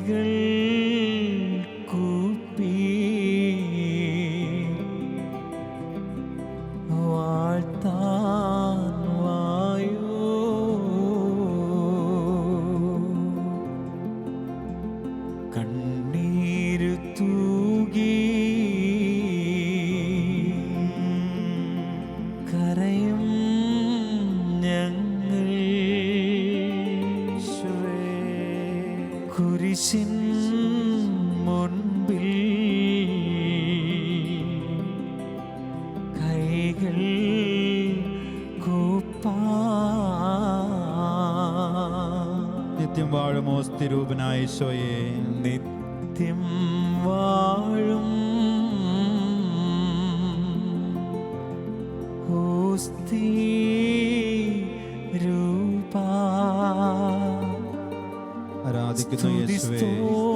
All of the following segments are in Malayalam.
விழிகள் ഈശോയെ നിത്യം വാഴും. രൂപ. ആരാധിക്കുന്നു യേശുവേ.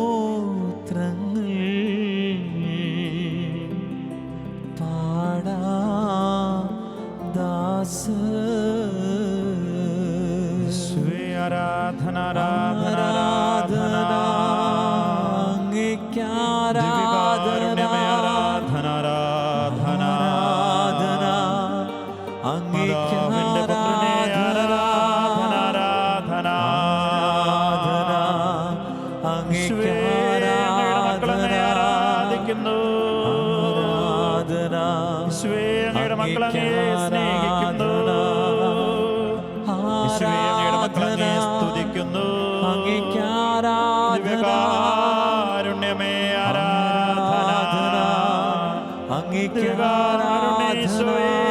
അങ്ങയുടെ മക്കളെ സ്നേഹിക്കുന്നു. മക്കളെ സ്തുതിക്കുന്നു. അങ്ങേക്കാരുണ്യമേ ആരാധന. അങ്ങേക്കാരുണ്യേശ്വരേ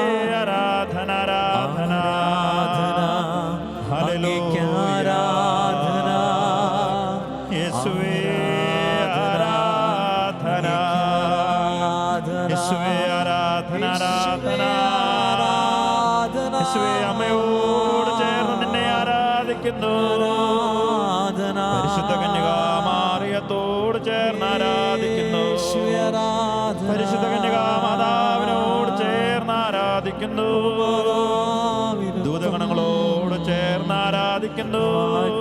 I can Lord.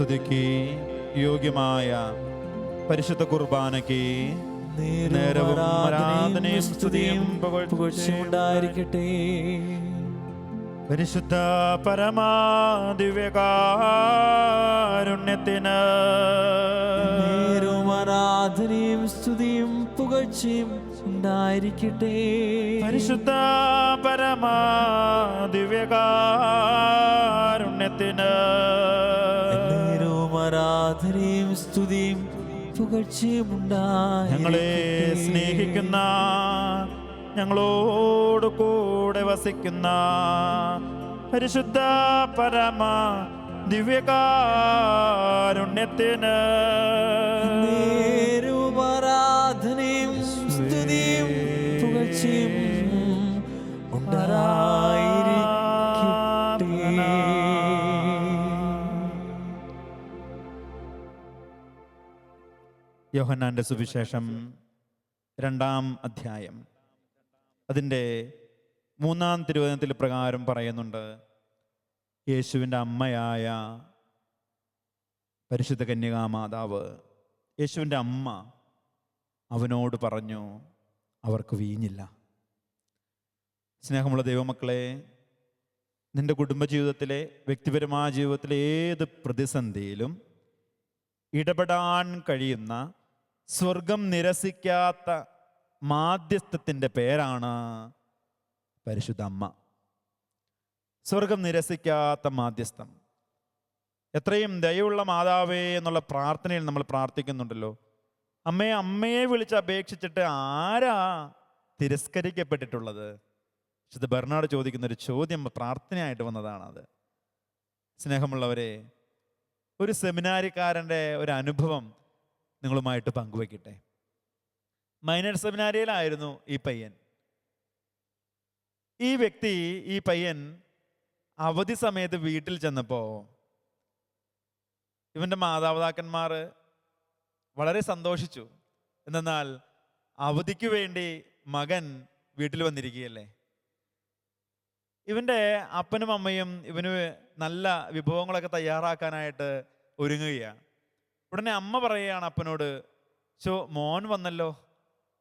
സ്തുതിക്ക് യോഗ്യമായ പരിശുദ്ധ കുർബാനയ്ക്ക് നേരവും പരിശുദ്ധ പരമാദിവ്യകാരുണ്യത്തിന് നേരവും ആരാധനയും സ്തുതിയും പുകഴ്ചയും ഉണ്ടായിരിക്കട്ടെ. പരിശുദ്ധ പരമാദിവ്യകാരുണ്യത്തിന് ആരാധനയും സ്തുതിയും പുകഴ്ചയും ഞങ്ങളെ. സ്നേഹിക്കുന്ന ഞങ്ങളോട് കൂടെ വസിക്കുന്ന പരിശുദ്ധ പരമ ദിവ്യകാരുണ്യത്തിന് യോഹന്നാന്റെ സുവിശേഷം രണ്ടാം അധ്യായം. അതിന്റെ മൂന്നാം തിരുവചനത്തിൽ പ്രകാരം പറയുന്നുണ്ട് യേശുവിന്റെ അമ്മയായ പരിശുദ്ധ കന്യകാ മാതാവ് യേശുവിന്റെ അമ്മ അവനോട് പറഞ്ഞു അവർക്ക് വീഞ്ഞില്ല. സ്നേഹമുള്ള ദൈവമക്കളെ നിന്റെ കുടുംബജീവിതത്തിലെ വ്യക്തിപരമായ ജീവിതത്തിലെ ഏത് പ്രതിസന്ധിയിലും ഇടപെടാൻ കഴിയുന്ന സ്വർഗം നിരസിക്കാത്ത മാധ്യസ്ഥത്തിന്റെ പേരാണ് പരിശുദ്ധ അമ്മ. സ്വർഗം നിരസിക്കാത്ത മാധ്യസ്ഥം. എത്രയും ദയുള്ള മാതാവേ എന്നുള്ള പ്രാർത്ഥനയിൽ നമ്മൾ പ്രാർത്ഥിക്കുന്നുണ്ടല്ലോ. അമ്മയെ അമ്മയെ വിളിച്ച് അപേക്ഷിച്ചിട്ട് ആരാ തിരസ്കരിക്കപ്പെട്ടിട്ടുള്ളത്? വിശുദ്ധ ബെർണാഡ് ചോദിക്കുന്ന ഒരു ചോദ്യം പ്രാർത്ഥനയായിട്ട് വന്നതാണ് അത് സ്നേഹമുള്ളവരെ ഒരു സെമിനാരിക്കാരന്റെ ഒരു അനുഭവം നിങ്ങളുമായിട്ട് പങ്കുവയ്ക്കട്ടെ. മൈനർ സെമിനാരിയിലായിരുന്നു ഈ പയ്യൻ. ഈ വ്യക്തി ഈ പയ്യൻ അവധി സമയത്ത് വീട്ടിൽ ചെന്നപ്പോൾ ഇവന്റെ മാതാപിതാക്കന്മാർ വളരെ സന്തോഷിച്ചു. എന്നാൽ അവധിക്ക് വേണ്ടി മകൻ വീട്ടിൽ വന്നിരിക്കുകയല്ലേ? ഇവന്റെ അപ്പനും അമ്മയും ഇവന് നല്ല വിഭവങ്ങളൊക്കെ തയ്യാറാക്കാനായിട്ട് ഒരുങ്ങുകയാണ്. ഉടനെ അമ്മ പറയുകയാണ് അപ്പനോട് ചോ മോൻ വന്നല്ലോ.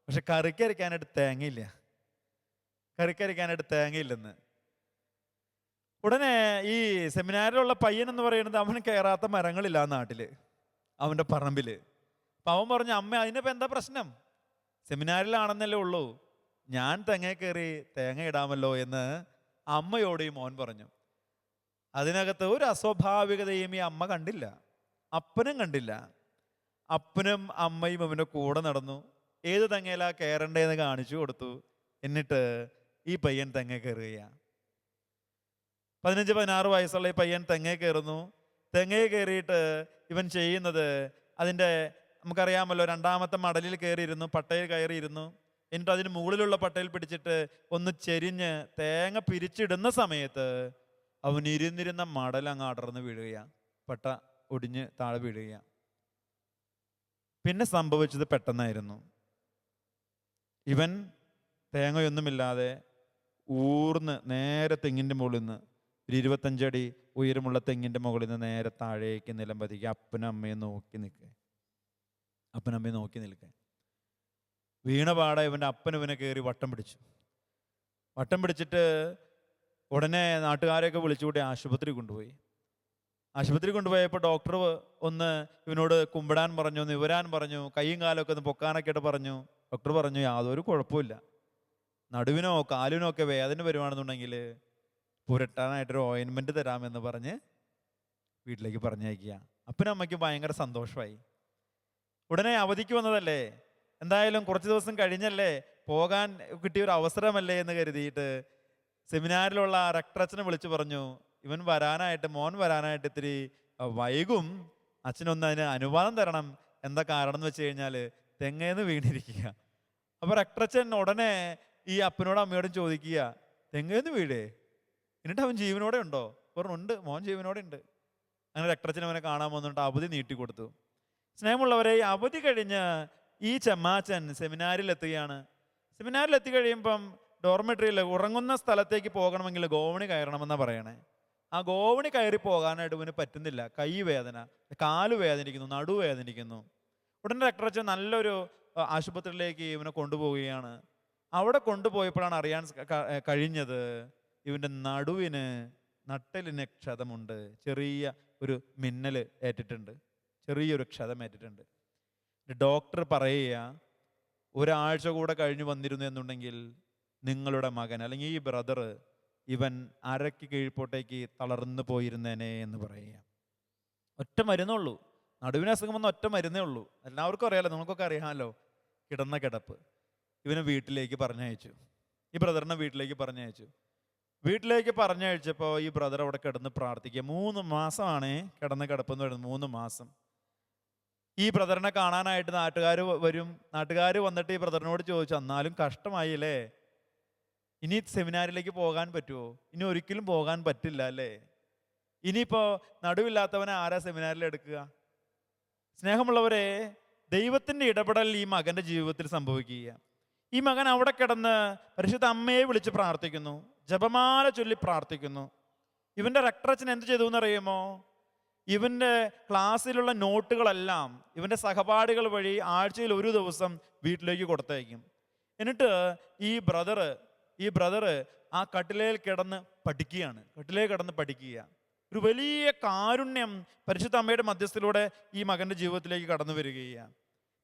പക്ഷെ കറിക്കരയ്ക്കാനായിട്ട് തേങ്ങയില്ല. കറിക്കരയ്ക്കാനായിട്ട് തേങ്ങയില്ലെന്ന്. ഉടനെ ഈ സെമിനാരിലുള്ള പയ്യൻ എന്ന് പറയുന്നത് അവൻ കയറാത്ത മരങ്ങളില്ല ആ നാട്ടിൽ അവന്റെ പറമ്പിൽ അപ്പം അവൻ പറഞ്ഞു അമ്മ അതിനിപ്പോൾ എന്താ പ്രശ്നം? സെമിനാരിലാണെന്നല്ലേ ഉള്ളൂ. ഞാൻ തെങ്ങ കയറി തേങ്ങ ഇടാമല്ലോ എന്ന് അമ്മയോട് ഈ മോൻ പറഞ്ഞു. അതിനകത്ത് ഒരു അസ്വാഭാവികതയും ഈ അമ്മ കണ്ടില്ല. അപ്പനും കണ്ടില്ല. അപ്പനും അമ്മയും അവന്റെ കൂടെ നടന്നു. ഏത് തെങ്ങയിലാ കയറണ്ടേന്ന് കാണിച്ചു കൊടുത്തു. എന്നിട്ട് ഈ പയ്യൻ തെങ്ങ കയറുകയാണ് പതിനഞ്ച് പതിനാറ് വയസ്സുള്ള ഈ പയ്യൻ തെങ്ങ കയറുന്നു. തെങ്ങയെ കയറിയിട്ട് ഇവൻ ചെയ്യുന്നത് അതിന്റെ നമുക്കറിയാമല്ലോ രണ്ടാമത്തെ മടലിൽ കയറിയിരുന്നു പട്ടയിൽ കയറിയിരുന്നു. എന്നിട്ട് അതിന് മുകളിലുള്ള പട്ടയിൽ പിടിച്ചിട്ട് ഒന്ന് ചെരിഞ്ഞ് തേങ്ങ പിരിച്ചിടുന്ന സമയത്ത് അവൻ ഇരുന്നിരുന്ന മടൽ അങ്ങ് അടർന്ന് വീഴുകയാണ് പട്ട ഒടിഞ്ഞ് താഴെ വീഴുകയാണ് പിന്നെ സംഭവിച്ചത് പെട്ടെന്നായിരുന്നു. ഇവൻ തേങ്ങയൊന്നുമില്ലാതെ ഊർന്ന് നേരെ തെങ്ങിന്റെ മുകളിൽ നിന്ന് ഒരു ഇരുപത്തഞ്ചടി ഉയരമുള്ള തെങ്ങിന്റെ മുകളിൽ നിന്ന് നേരെ താഴേക്ക് നിലം പതിക്കുക. അപ്പനും നോക്കി നിൽക്കുക അപ്പനും അമ്മയും നോക്കി നിൽക്കുക വീണപാടെ ഇവന്റെ അപ്പൻ ഇവനെ കയറി വട്ടം പിടിച്ചു. വട്ടം പിടിച്ചിട്ട് ഉടനെ നാട്ടുകാരെയൊക്കെ വിളിച്ചുകൂട്ടി ആശുപത്രി കൊണ്ടുപോയി. ആശുപത്രി കൊണ്ടുപോയപ്പോൾ ഡോക്ടർ ഒന്ന് ഇവനോട് കുമ്പിടാൻ പറഞ്ഞു നിവരാൻ പറഞ്ഞു കൈയും കാലൊക്കെ ഒന്ന് പൊക്കാനൊക്കെ ആയിട്ട് പറഞ്ഞു. ഡോക്ടർ പറഞ്ഞു യാതൊരു കുഴപ്പമില്ല നടുവിനോ കാലിനോ ഒക്കെ വേദന വരുവാണെന്നുണ്ടെങ്കിൽ പുരട്ടാനായിട്ടൊരു ഓയിൻമെന്റ് തരാമെന്ന് പറഞ്ഞ് വീട്ടിലേക്ക് പറഞ്ഞയക്കുക. അപ്പനും അമ്മയ്ക്ക് ഭയങ്കര സന്തോഷമായി. ഉടനെ അവധിക്ക് വന്നതല്ലേ? എന്തായാലും കുറച്ച് ദിവസം കഴിഞ്ഞല്ലേ? പോകാൻ കിട്ടിയ ഒരു അവസരമല്ലേ എന്ന് കരുതിയിട്ട് സെമിനാറിലുള്ള റക്ടറച്ചനെ വിളിച്ചു പറഞ്ഞു ഇവൻ വരാനായിട്ട് മോൻ വരാനായിട്ട് ഇത്തിരി വൈകും. അച്ഛനൊന്ന് അതിന് അനുവാദം തരണം. എന്താ കാരണം എന്ന് വെച്ച് കഴിഞ്ഞാൽ തെങ്ങേന്ന് വീണിരിക്കുക. അപ്പൊ റക്ടറച്ചൻ ഉടനെ ഈ അപ്പനോടും അമ്മയോടും ചോദിക്കുക തെങ്ങേന്ന് വീടേ എന്നിട്ട് അവൻ ജീവനോടെ ഉണ്ടോ? പറഞ്ഞു ഉണ്ട്. മോൻ ജീവനോടെ ഉണ്ട്. അങ്ങനെ രക്തച്ചൻ അവനെ കാണാൻ വന്നിട്ട് അവധി നീട്ടിക്കൊടുത്തു സ്നേഹമുള്ളവരെ ഈ അവധി കഴിഞ്ഞ് ഈ ചെമ്മാച്ചൻ സെമിനാരിൽ എത്തി കഴിയുമ്പം ഡോർമെട്രിയിൽ ഉറങ്ങുന്ന സ്ഥലത്തേക്ക് പോകണമെങ്കിൽ ഗോവണി കയറണമെന്നാണ് പറയണേ. ആ ഗോവണി കയറി പോകാനായിട്ട് ഇവന് പറ്റുന്നില്ല. കൈ വേദന കാൽ വേദനിക്കുന്നു നടു വേദനിക്കുന്നു. ഉടനെ രക്തച്ചൻ നല്ലൊരു ആശുപത്രിയിലേക്ക് ഇവനെ കൊണ്ടുപോവുകയാണ്. അവിടെ കൊണ്ടുപോയപ്പോഴാണ് അറിയാൻ കഴിഞ്ഞത് ഇവന്റെ നടുവിന് നട്ടലിന് ക്ഷതമുണ്ട്. ചെറിയ ഒരു മിന്നൽ ഏറ്റിട്ടുണ്ട്. ചെറിയൊരു ക്ഷതം ഏറ്റിട്ടുണ്ട്. ഡോക്ടർ പറയുക ഒരാഴ്ച കൂടെ കഴിഞ്ഞ് വന്നിരുന്നു എന്നുണ്ടെങ്കിൽ നിങ്ങളുടെ മകൻ അല്ലെങ്കിൽ ഈ ബ്രദർ ഇവൻ അരയ്ക്ക് കീഴ്പോട്ടേക്ക് തളർന്നു പോയിരുന്നേനെ എന്ന് പറയുക. ഒറ്റ മരുന്നുള്ളൂ നടുവിന് അസുഖം വന്ന ഒറ്റ മരുന്നേ ഉള്ളൂ. എല്ലാവർക്കും അറിയാലോ നമുക്കൊക്കെ അറിയാമല്ലോ. കിടന്ന കിടപ്പ്. ഇവനെ വീട്ടിലേക്ക് പറഞ്ഞയച്ചു. ഈ ബ്രദറിനെ വീട്ടിലേക്ക് പറഞ്ഞയച്ചു. വീട്ടിലേക്ക് പറഞ്ഞയച്ചപ്പോൾ ഈ ബ്രദർ അവിടെ കിടന്ന് പ്രാർത്ഥിക്കുക. മൂന്ന് മാസമാണ് കിടന്ന് കിടപ്പെന്ന് പറയുന്നത്. മൂന്ന് മാസം. ഈ ബ്രദറിനെ കാണാനായിട്ട് നാട്ടുകാർ വരും. നാട്ടുകാർ വന്നിട്ട് ഈ ബ്രദറിനോട് ചോദിച്ചു എന്നാലും കഷ്ടമായില്ലേ? ഇനി സെമിനാറിലേക്ക് പോകാൻ പറ്റുമോ ഇനി ഒരിക്കലും പോകാൻ പറ്റില്ല അല്ലേ? ഇനിയിപ്പോൾ നടുവില്ലാത്തവനെ ആരാ സെമിനാറിൽ എടുക്കുക? സ്നേഹമുള്ളവരെ ദൈവത്തിന്റെ ഇടപെടൽ ഈ മകന്റെ ജീവിതത്തിൽ സംഭവിക്കുക ഈ മകൻ അവിടെ കിടന്ന് പരിശുദ്ധ അമ്മയെ വിളിച്ച് പ്രാർത്ഥിക്കുന്നു ജപമാല ചൊല്ലി പ്രാർത്ഥിക്കുന്നു. ഇവന്റെ റെക്ടറച്ചൻ എന്ത് ചെയ്തു എന്നറിയുമോ? ഇവന്റെ ക്ലാസ്സിലുള്ള നോട്ടുകളെല്ലാം ഇവന്റെ സഹപാഠികൾ വഴി ആഴ്ചയിൽ ഒരു ദിവസം വീട്ടിലേക്ക് കൊടുത്തയക്കും. എന്നിട്ട് ഈ ബ്രദർ ഈ ബ്രദർ ആ കട്ടിലയിൽ കിടന്ന് പഠിക്കുകയാണ്. കട്ടിലയിൽ കിടന്ന് പഠിക്കുക. ഒരു വലിയ കാരുണ്യം പരിശുദ്ധ അമ്മയുടെ മധ്യസ്ഥയിലൂടെ ഈ മകന്റെ ജീവിതത്തിലേക്ക് കടന്നു വരികയാണ്.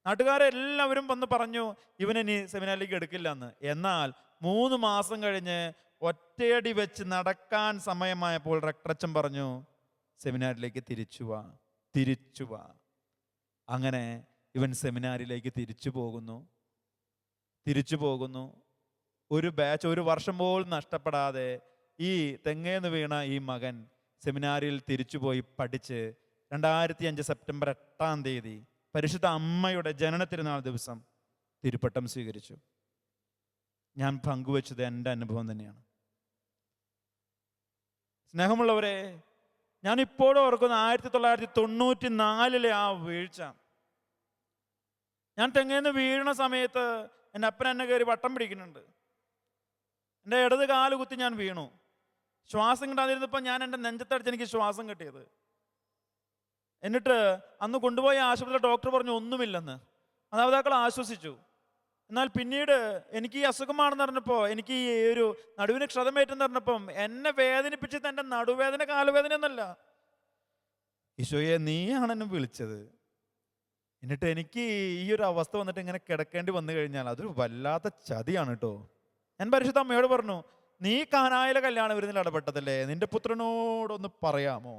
നാട്ടുകാരെല്ലാവരും വന്ന് പറഞ്ഞു ഇവനെ ഇനി സെമിനാറിലേക്ക് എടുക്കില്ല എന്ന്. എന്നാൽ മൂന്ന് മാസം കഴിഞ്ഞ് ഒറ്റയടി വെച്ച് നടക്കാൻ സമയമായപ്പോൾ റക്ടച്ചൻ പറഞ്ഞു സെമിനാറിലേക്ക് തിരിച്ചു വാ തിരിച്ചു വാ. അങ്ങനെ ഇവൻ സെമിനാറിലേക്ക് തിരിച്ചു പോകുന്നു. തിരിച്ചു പോകുന്നു. ഒരു ബാച്ച് ഒരു വർഷം പോലും നഷ്ടപ്പെടാതെ ഈ തെങ്ങേന്ന് വീണ ഈ മകൻ സെമിനാരിയിൽ തിരിച്ചുപോയി പഠിച്ച് രണ്ടായിരത്തി അഞ്ച് സെപ്റ്റംബർ എട്ടാം തീയതി പരിശുദ്ധ അമ്മയുടെ ജനന തിരുനാൾ ദിവസം തിരുപ്പട്ടം സ്വീകരിച്ചു. ഞാൻ പങ്കുവച്ചത് എന്റെ അനുഭവം തന്നെയാണ്. സ്നേഹമുള്ളവരെ ഞാൻ ഇപ്പോഴും ഓർക്കുന്ന ആയിരത്തി തൊള്ളായിരത്തി തൊണ്ണൂറ്റി നാലിലെ ആ വീഴ്ച. ഞാൻ തെങ്ങേന്ന് വീഴുന്ന സമയത്ത് എന്റെ അപ്പൻ എന്നെ കയറി വട്ടം പിടിക്കുന്നുണ്ട്. എന്റെ ഇടത് കാൽ കുത്തി ഞാൻ വീണു. ശ്വാസം കിട്ടാതിരുന്നപ്പോൾ ഞാൻ എന്റെ നെഞ്ചത്തടിച്ച് എനിക്ക് ശ്വാസം കിട്ടിയത്. എന്നിട്ട് അന്ന് കൊണ്ടുപോയ ആശുപത്രിയിലെ ഡോക്ടർ പറഞ്ഞു ഒന്നുമില്ലെന്ന്. മാതാപിതാക്കൾ ആശ്വസിച്ചു. എന്നാൽ പിന്നീട് എനിക്ക് ഈ അസുഖമാണെന്ന് പറഞ്ഞപ്പോൾ എനിക്ക് ഈ ഒരു നടുവിന് ക്ഷതമേറ്റെന്ന് പറഞ്ഞപ്പം എന്നെ വേദനിപ്പിച്ചത് എന്റെ നടുവേദന കാലുവേദന എന്നല്ല ഈശോയെ നീയാണ് എന്നെ വിളിച്ചത്. എന്നിട്ട് എനിക്ക് ഈ ഒരു അവസ്ഥ വന്നിട്ട് ഇങ്ങനെ കിടക്കേണ്ടി വന്നു കഴിഞ്ഞാൽ അതൊരു വല്ലാത്ത ചതിയാണ് കേട്ടോ. ഞാൻ പരിശുദ്ധ അമ്മയോട് പറഞ്ഞു നീ കാനായിലെ കല്യാണ വിരുന്നിൽ ഇടപെട്ടതല്ലേ? നിന്റെ പുത്രനോടൊന്ന് പറയാമോ?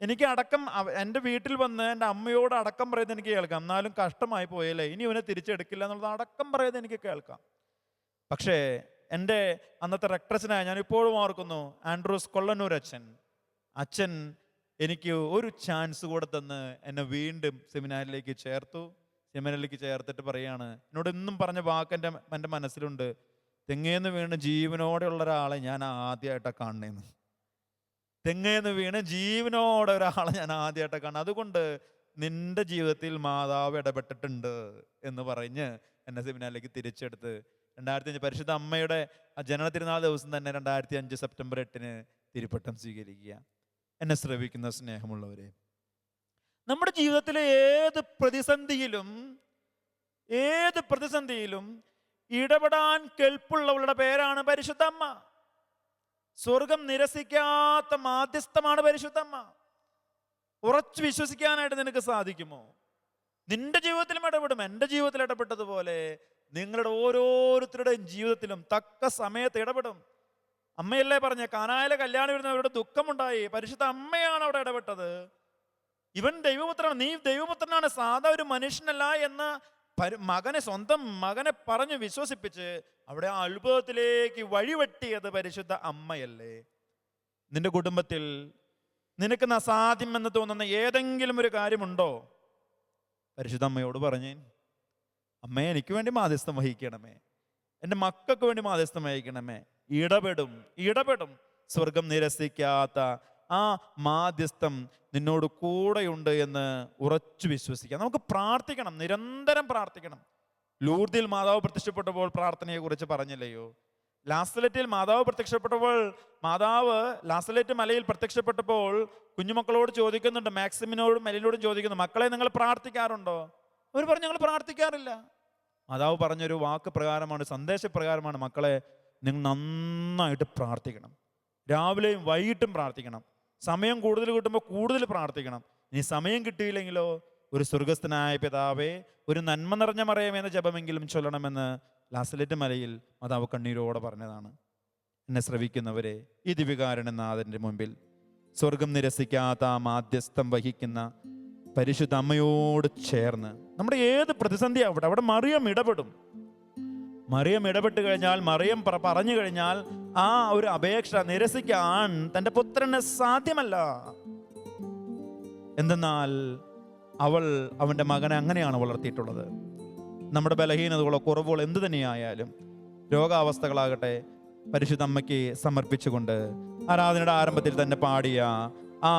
എനിക്ക് അടക്കം എന്റെ വീട്ടിൽ വന്ന് എന്റെ അമ്മയോട് അടക്കം പറയുന്നത് എനിക്ക് കേൾക്കാം. എന്നാലും കഷ്ടമായി പോയല്ലേ? ഇനി ഇവനെ തിരിച്ചെടുക്കില്ല എന്നുള്ളത് അടക്കം പറയുന്നത് എനിക്ക് കേൾക്കാം. പക്ഷേ എന്റെ അന്നത്തെ റെക്ടറസിനായ ഞാൻ ഇപ്പോഴും ഓർക്കുന്നു ആൻഡ്രൂസ് കൊള്ളന്നൂർ അച്ഛൻ. അച്ഛൻ എനിക്ക് ഒരു ചാൻസ് കൂടെ തന്ന് എന്നെ വീണ്ടും സെമിനാറിലേക്ക് ചേർത്തു. സെമിനാറിലേക്ക് ചേർത്തിട്ട് പറയാണ് എന്നോട് ഇന്നും പറഞ്ഞ വാക്ക് എന്റെ എന്റെ മനസ്സിലുണ്ട്. തെങ്ങേന്ന് വീണ് ജീവനോടെയുള്ള ഒരാളെ ഞാൻ ആദ്യമായിട്ടാണ് കാണണേന്ന്. തെങ്ങേന്ന് വീണ് ജീവനോടെ ഒരാളെ ഞാൻ ആദ്യമായിട്ടാണ് കാണുന്നത് അതുകൊണ്ട് നിന്റെ ജീവിതത്തിൽ മാതാവ് ഇടപെട്ടിട്ടുണ്ട് എന്ന് പറഞ്ഞ് എന്നെ സെമിനാറിലേക്ക് തിരിച്ചെടുത്ത് രണ്ടായിരത്തി അഞ്ച് പരിശുദ്ധ അമ്മയുടെ ജനന തിരുനാൾ ദിവസം തന്നെ രണ്ടായിരത്തി അഞ്ച് സെപ്റ്റംബർ എട്ടിന് തിരുപ്പട്ടം സ്വീകരിക്കുക. എന്നെ ശ്രവിക്കുന്ന സ്നേഹമുള്ളവരെ നമ്മുടെ ജീവിതത്തിലെ ഏത് പ്രതിസന്ധിയിലും ഏത് പ്രതിസന്ധിയിലും ഇടപെടാൻ കെൽപ്പുള്ളവളുടെ പേരാണ് പരിശുദ്ധമ്മ. സ്വർഗം നിരസിക്കാത്ത മാധ്യസ്ഥമാണ് പരിശുദ്ധമ്മ. ഉറച്ചു വിശ്വസിക്കാനായിട്ട് നിനക്ക് സാധിക്കുമോ? നിന്റെ ജീവിതത്തിലും ഇടപെടും. എന്റെ ജീവിതത്തിൽ ഇടപെട്ടതുപോലെ നിങ്ങളുടെ ഓരോരുത്തരുടെയും ജീവിതത്തിലും തക്ക സമയത്ത് ഇടപെടും. അമ്മയല്ലേ പറഞ്ഞ കാനായാലെ കല്യാണം വരുന്നവരുടെ ദുഃഖമുണ്ടായി. പരിശുദ്ധ അമ്മയാണ് അവിടെ ഇടപെട്ടത്. ഇവൻ ദൈവപുത്രനാണ് നീ ദൈവപുത്രനാണ് സാധാ ഒരു മനുഷ്യനല്ല എന്ന് മകനെ സ്വന്തം മകനെ പറഞ്ഞു വിശ്വസിപ്പിച്ച് അവിടെ ആ അത്ഭുതത്തിലേക്ക് വഴിവെട്ടിയത് പരിശുദ്ധ അമ്മയല്ലേ? നിന്റെ കുടുംബത്തിൽ നിനക്ക് നസാധ്യം എന്ന് തോന്നുന്ന ഏതെങ്കിലും ഒരു കാര്യമുണ്ടോ? പരിശുദ്ധ അമ്മയോട് പറഞ്ഞേ അമ്മയെ എനിക്ക് വേണ്ടി മാധ്യസ്ഥം വഹിക്കണമേ. എന്റെ മക്കൾക്ക് വേണ്ടി മാധ്യസ്ഥം വഹിക്കണമേ. ഇടപെടും ഇടപെടും. സ്വർഗം നിരസിക്കാത്ത ആ മാധ്യസ്ഥം നിന്നോട് കൂടെയുണ്ട് എന്ന് ഉറച്ചു വിശ്വസിക്കാം. നമുക്ക് പ്രാർത്ഥിക്കണം നിരന്തരം പ്രാർത്ഥിക്കണം. ലൂർദിൽ മാതാവ് പ്രത്യക്ഷപ്പെട്ടപ്പോൾ പ്രാർത്ഥനയെക്കുറിച്ച് പറഞ്ഞില്ലയോ? ലാസലറ്റിൽ മാതാവ് പ്രത്യക്ഷപ്പെട്ടപ്പോൾ മാതാവ് ലാസലറ്റ് മലയിൽ പ്രത്യക്ഷപ്പെട്ടപ്പോൾ കുഞ്ഞുമക്കളോട് ചോദിക്കുന്നുണ്ട് മാക്സിമിനോടും മെലിനോടും ചോദിക്കുന്നു മക്കളെ നിങ്ങൾ പ്രാർത്ഥിക്കാറുണ്ടോ? അവർ പറഞ്ഞു ഞങ്ങൾ പ്രാർത്ഥിക്കാറില്ല. മാതാവ് പറഞ്ഞൊരു വാക്ക് പ്രകാരമാണ് സന്ദേശപ്രകാരമാണ് മക്കളെ നിങ്ങൾ നന്നായിട്ട് പ്രാർത്ഥിക്കണം. രാവിലെയും വൈകിട്ടും പ്രാർത്ഥിക്കണം. സമയം കൂടുതൽ കിട്ടുമ്പോൾ കൂടുതൽ പ്രാർത്ഥിക്കണം. ഇനി സമയം കിട്ടിയില്ലെങ്കിലോ ഒരു സ്വർഗസ്ഥനായ പിതാവേ ഒരു നന്മ നിറഞ്ഞ മറയമെന്ന ജപമെങ്കിലും ചൊല്ലണമെന്ന് ലാസലറ്റ് മലയിൽ മാതാവ് കണ്ണീരോടെ പറഞ്ഞതാണ്. എന്നെ ശ്രവിക്കുന്നവരെ ഈ ദിവികാരൻ നാഥന്റെ മുമ്പിൽ സ്വർഗം നിരസിക്കാത്ത മാധ്യസ്ഥം വഹിക്കുന്ന പരിശുദ്ധ അമ്മയോട് ചേർന്ന് നമ്മുടെ ഏത് പ്രതിസന്ധി അവിടെ അവിടെ മറിയം ഇടപെടും. മറിയം ഇടപെട്ട് കഴിഞ്ഞാൽ മറിയം പറഞ്ഞു കഴിഞ്ഞാൽ ആ ഒരു അപേക്ഷ നിരസിക്കാൻ തന്റെ പുത്രന് സാധ്യമല്ല. എന്തെന്നാൽ അവൾ അവന്റെ മകനെ അങ്ങനെയാണ് വളർത്തിയിട്ടുള്ളത്. നമ്മുടെ ബലഹീനതകളോ കുറവുകളോ എന്തു തന്നെയായാലും രോഗാവസ്ഥകളാകട്ടെ പരിശുദ്ധ അമ്മയ്ക്ക് സമർപ്പിച്ചുകൊണ്ട് ആരാധനയുടെ ആരംഭത്തിൽ തന്നെ പാടിയ ആ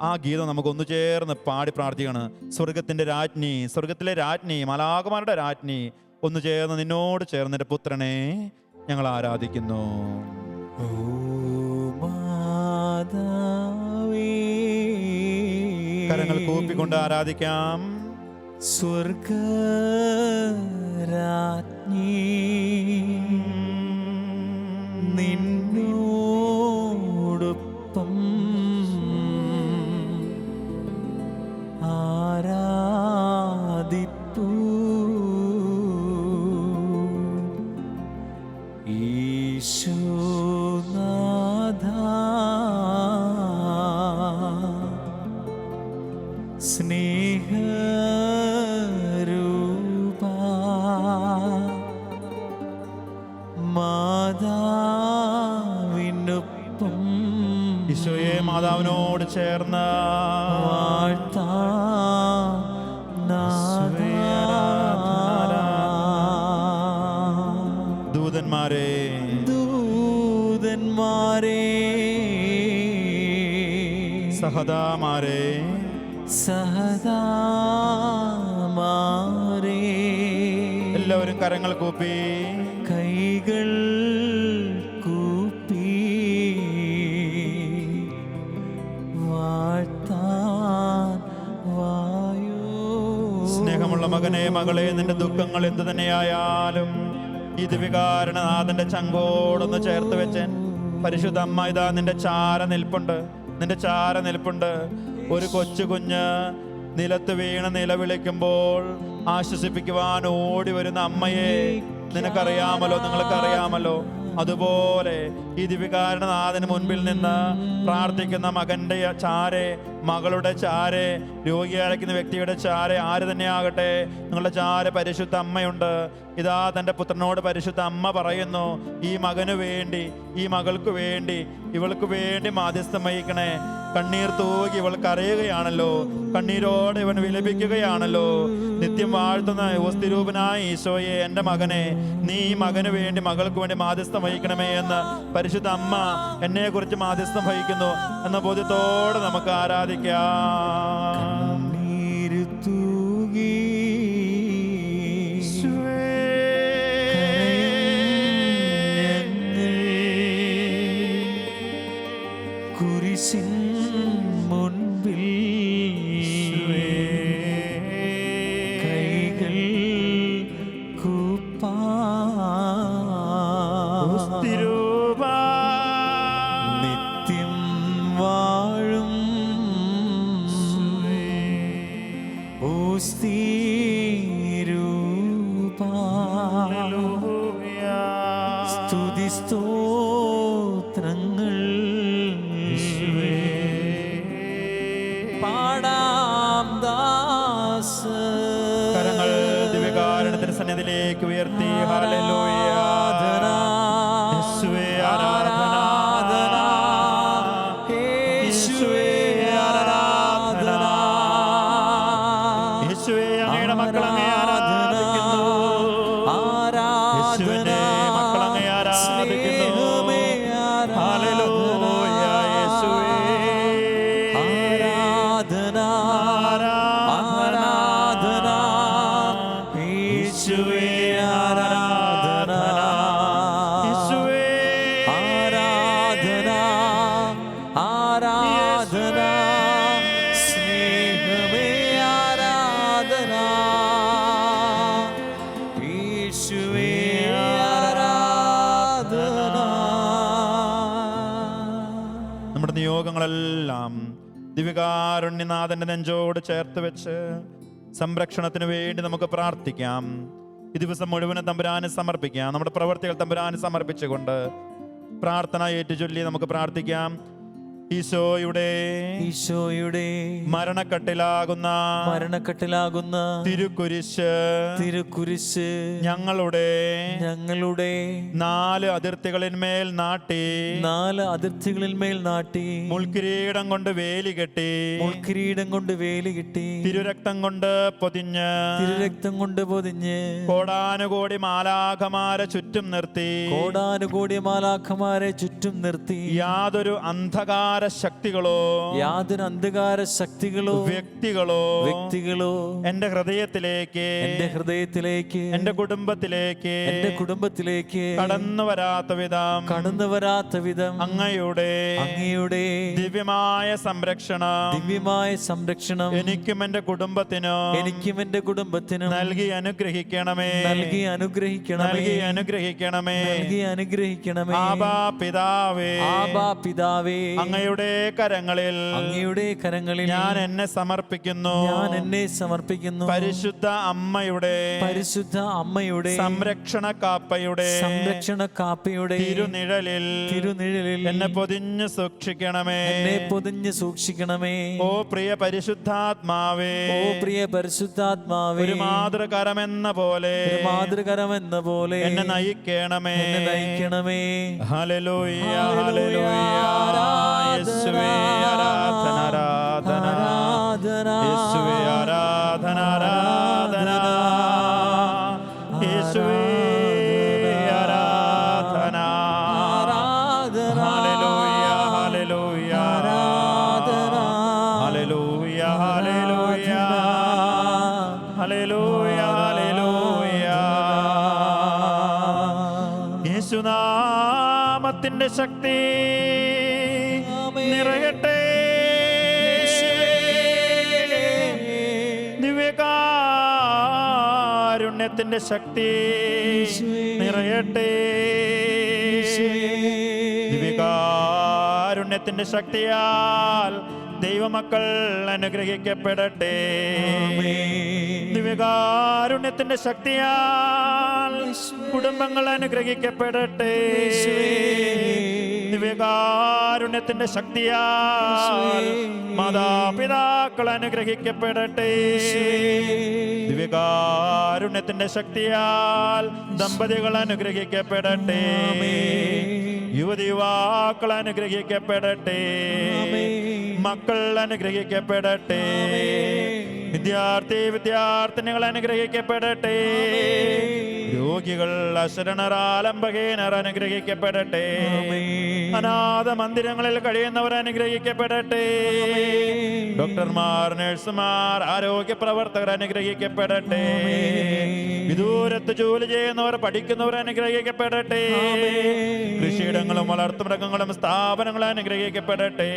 ആ ഗീതം നമുക്ക് ഒന്നു ചേർന്ന് പാടി പ്രാർത്ഥിക്കണം സ്വർഗത്തിന്റെ രാജ്ഞി സ്വർഗത്തിലെ രാജ്ഞി മലാകുമാരുടെ രാജ്ഞി ഒന്ന് ചേർന്ന് നിന്നോട് ചേർന്ന് എന്റെ പുത്രനെ ഞങ്ങൾ ആരാധിക്കുന്നു. കരങ്ങൾ കൂപ്പിക്കൊണ്ട് ആരാധിക്കാം. സ്വർഗരാജ്ഞി നിന്നോടൊപ്പം ഈശോനാഥ സ്നേഹരൂപ. മാതാവിനൊപ്പം ഈശോയെ മാതാവിനോട് ചേർന്ന് വാഴ്ത്താ സഹതാമാരെ. സഹദാമാരെ എല്ലാവരും കരങ്ങൾ കൂപ്പി. കൈകൾ കൂപ്പി. വാഴ്ത്താൻ വായോ. സ്നേഹമുള്ള മകനെ മകളെ നിന്റെ ദുഃഖങ്ങൾ എന്തു തന്നെയായാലും ഈ വികാരണനാഥന്റെ ചങ്കോടൊന്ന് ചേർത്ത് വെച്ചൻ. പരിശുദ്ധ അമ്മ ഇതാ നിന്റെ ചാര നിൽപ്പുണ്ട്. നിന്റെ ചാര നിൽപ്പുണ്ട് ഒരു കൊച്ചു കുഞ്ഞ് നിലത്ത് വീണ് നിലവിളിക്കുമ്പോൾ ആശ്വസിപ്പിക്കുവാൻ ഓടി വരുന്ന അമ്മയെ നിനക്കറിയാമല്ലോ നിങ്ങൾക്കറിയാമല്ലോ. അതുപോലെ ഈ ദിവികാരണനാഥന് മുൻപിൽ നിന്ന് പ്രാർത്ഥിക്കുന്ന മകന്റെ ചാരെ മകളുടെ ചാരെ രോഗിയെ അടയ്ക്കുന്ന വ്യക്തിയുടെ ചാരെ ആര് തന്നെയാകട്ടെ നിങ്ങളുടെ ചാര പരിശുദ്ധ അമ്മയുണ്ട്. ഇതാ തന്റെ പുത്രനോട് പരിശുദ്ധ അമ്മ പറയുന്നു ഈ മകനു വേണ്ടി ഈ മകൾക്ക് വേണ്ടി ഇവൾക്ക് വേണ്ടി മാധ്യസ്ഥം വഹിക്കണേ. കണ്ണീർ തൂകി ഇവൾക്ക് അറിയുകയാണല്ലോ കണ്ണീരോടെ ഇവൻ വിലപിക്കുകയാണല്ലോ. നിത്യം വാഴ്ത്തുന്ന ഉപസ്ഥിരൂപനായ ഈശോയെ എന്റെ മകനെ നീ ഈ മകന് വേണ്ടി മകൾക്ക് വേണ്ടി മാധ്യസ്ഥം വഹിക്കണമേ എന്ന് പരിശുദ്ധ അമ്മ എന്നെ കുറിച്ച് മാധ്യസ്ഥം വഹിക്കുന്നു. എന്ന ബോധ്യത്തോടെ നമുക്ക് ആരാധിക്കാം. സ്തുതി നിയോഗങ്ങളെല്ലാം ദിവ്യകാരുണ്യനാഥന്റെ നെഞ്ചോട് ചേർത്ത് വെച്ച് സംരക്ഷണത്തിന് വേണ്ടി നമുക്ക് പ്രാർത്ഥിക്കാം. ഈ ദിവസം മുഴുവനും തമ്പുരാന് സമർപ്പിക്കാം. നമ്മുടെ പ്രവർത്തികൾ തമ്പുരാന് സമർപ്പിച്ചുകൊണ്ട് പ്രാർത്ഥന ഏറ്റുചൊല്ലി നമുക്ക് പ്രാർത്ഥിക്കാം. ഈശോയുടെ ഈശോയുടെ മരണക്കട്ടിലാകുന്ന മരണക്കെട്ടിലാകുന്ന തിരുക്കുരിശ് തിരുക്കുരിശ് ഞങ്ങളുടെ ഞങ്ങളുടെ നാല് അതിർത്തികളിന്മേൽ നാട്ടി നാല് അതിർത്തികളിൽ മേൽ നാട്ടി മുൾക്കിരീടം കൊണ്ട് വേലി കെട്ടി മുൾക്കിരീടം കൊണ്ട് വേലി കെട്ടി തിരുരക്തം കൊണ്ട് പൊതിഞ്ഞ് തിരുരക്തം കൊണ്ട് പൊതിഞ്ഞ് കോടാനുകോടി മാലാഖമാരെ ചുറ്റും നിർത്തി കോടാനുകോടി മാലാഖമാരെ ചുറ്റും നിർത്തി യാതൊരു അന്ധകാര ശക്തികളോ യാതൊരു അന്ധകാര ശക്തികളോ വ്യക്തികളോ വ്യക്തികളോ എന്റെ ഹൃദയത്തിലേക്ക് എന്റെ ഹൃദയത്തിലേക്ക് എന്റെ കുടുംബത്തിലേക്ക് എന്റെ കുടുംബത്തിലേക്ക് കടന്നു വരാത്ത വിധം കടന്നു വരാത്ത വിധം അങ്ങയുടെ അങ്ങയുടെ ദിവ്യമായ സംരക്ഷണം ദിവ്യമായ സംരക്ഷണം എനിക്കും എന്റെ കുടുംബത്തിനും എനിക്കും എന്റെ കുടുംബത്തിനും നൽകി അനുഗ്രഹിക്കണമേ. നൽകി അനുഗ്രഹിക്കണമേ. നൽകി അനുഗ്രഹിക്കണമേ. നൽകി അനുഗ്രഹിക്കണമേ. ആബാ പിതാവേ. ആബാ പിതാവേ. അങ്ങയുടെ കരങ്ങളിൽ അങ്ങയുടെ കരങ്ങളിൽ ഞാൻ എന്നെ സമർപ്പിക്കുന്നു. ഞാൻ എന്നെ സമർപ്പിക്കുന്നു. പരിശുദ്ധ അമ്മയുടെ പരിശുദ്ധ അമ്മയുടെ സംരക്ഷണ കാപ്പയുടെ സംരക്ഷണ കാപ്പയുടെ തിരുനിഴലിൽ തിരുനിഴലിൽ എന്നെ പൊതിഞ്ഞു സൂക്ഷിക്കണമേ. എന്നെ പൊതിഞ്ഞു സൂക്ഷിക്കണമേ. ഓ പ്രിയ പരിശുദ്ധാത്മാവേ ഓ പ്രിയ പരിശുദ്ധാത്മാവേ ഒരു മാതൃകരമെന്ന പോലെ ഒരു മാതൃകരമെന്ന പോലെ എന്നെ നയിക്കണമേ. എന്നെ നയിക്കണമേ. ഹല്ലേലൂയ ഹല്ലേലൂയ. യേശുവേ ആരാധന ആരാധന ആരാധന. യേശുവേ ആരാധന ആരാധന യേശുവേ ആരാധന ആരാധന. ഹല്ലേലൂയ ഹല്ലേലൂയ ആരാധന. ഹല്ലേലൂയ ഹല്ലേലൂയ ഹല്ലേലൂയ ഹല്ലേലൂയ യേശുനാമത്തിന്റെ ശക്തി. നിറയട്ടെ. ദിവ്യകാരുണ്യത്തിന്റെ ശക്തി നിറയട്ടെ. ദിവ്യകാരുണ്യത്തിന്റെ ശക്തിയാൽ ദൈവമക്കൾ അനുഗ്രഹിക്കപ്പെടട്ടെ. ദിവ്യകാരുണ്യത്തിന്റെ ശക്തിയാൽ കുടുംബങ്ങൾ അനുഗ്രഹിക്കപ്പെടട്ടെ. ദിവ്യകാരുണ്യത്തിന്റെ ശക്തിയാൽ മാതാപിതാക്കൾ അനുഗ്രഹിക്കപ്പെടട്ടെ. ദിവ്യകാരുണ്യത്തിന്റെ ശക്തിയാൽ ദമ്പതികൾ അനുഗ്രഹിക്കപ്പെടട്ടെ. യുവതി യുവാക്കൾ അനുഗ്രഹിക്കപ്പെടട്ടെ. മക്കൾ അനുഗ്രഹിക്കപ്പെടട്ടെ. വിദ്യാർത്ഥി വിദ്യാർത്ഥിനികൾ അനുഗ്രഹിക്കപ്പെടട്ടെ. രോഗികൾ അശരണരാലംബഹീനർ അനുഗ്രഹിക്കപ്പെടട്ടെ. അനാഥ മന്ദിരങ്ങളിൽ കഴിയുന്നവർ അനുഗ്രഹിക്കപ്പെടട്ടെ. ഡോക്ടർമാർ നഴ്സുമാർ ആരോഗ്യ പ്രവർത്തകർ അനുഗ്രഹിക്കപ്പെടട്ടെ. വിദൂരത്ത് ജോലി ചെയ്യുന്നവർ പഠിക്കുന്നവർ അനുഗ്രഹിക്കപ്പെടട്ടെ. കൃഷിയിടങ്ങളും വളർത്തുമൃഗങ്ങളും സ്ഥാപനങ്ങളും അനുഗ്രഹിക്കപ്പെടട്ടെ.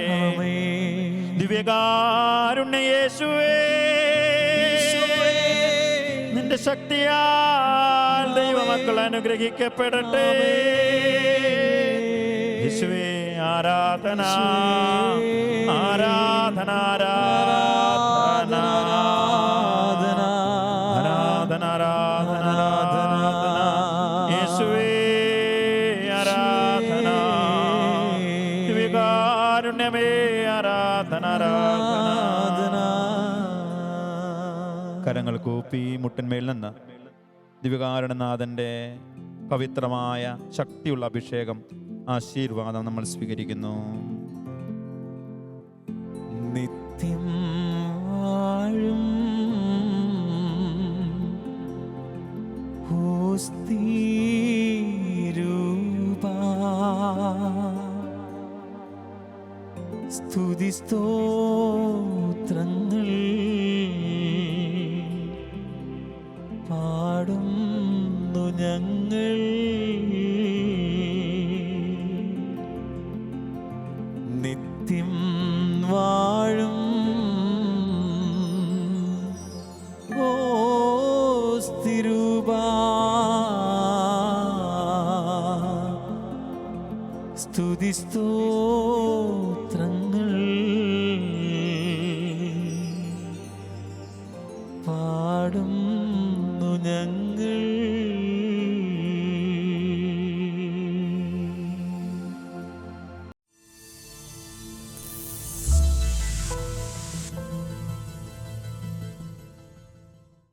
ദിവ്യകാരുണ്യേശുവേ നിന്റെ ശക്തിയാൽ ദൈവമക്കൾ അനുഗ്രഹിക്കപ്പെടട്ടെ. യേശുവേ ആരാധന ആരാധന ആരാധന ആരാധന? ആരാധന ആരാധന? യേശുവേ ആരാധന? വികാരുണ്യമേ ആരാധന ആരാധന? കരങ്ങൾ കൂപ്പി മുട്ടിന്മേൽ നിന്ന് ദിവ്യകാരണനാഥന്റെ പവിത്രമായ ശക്തിയുള്ള അഭിഷേകം ആശീർവാദം നമ്മൾ സ്വീകരിക്കുന്നു നിത്യം വാഴും ഹോസ്തീരൂപാ. സ്തുതി സ്തോത്രങ്ങൾ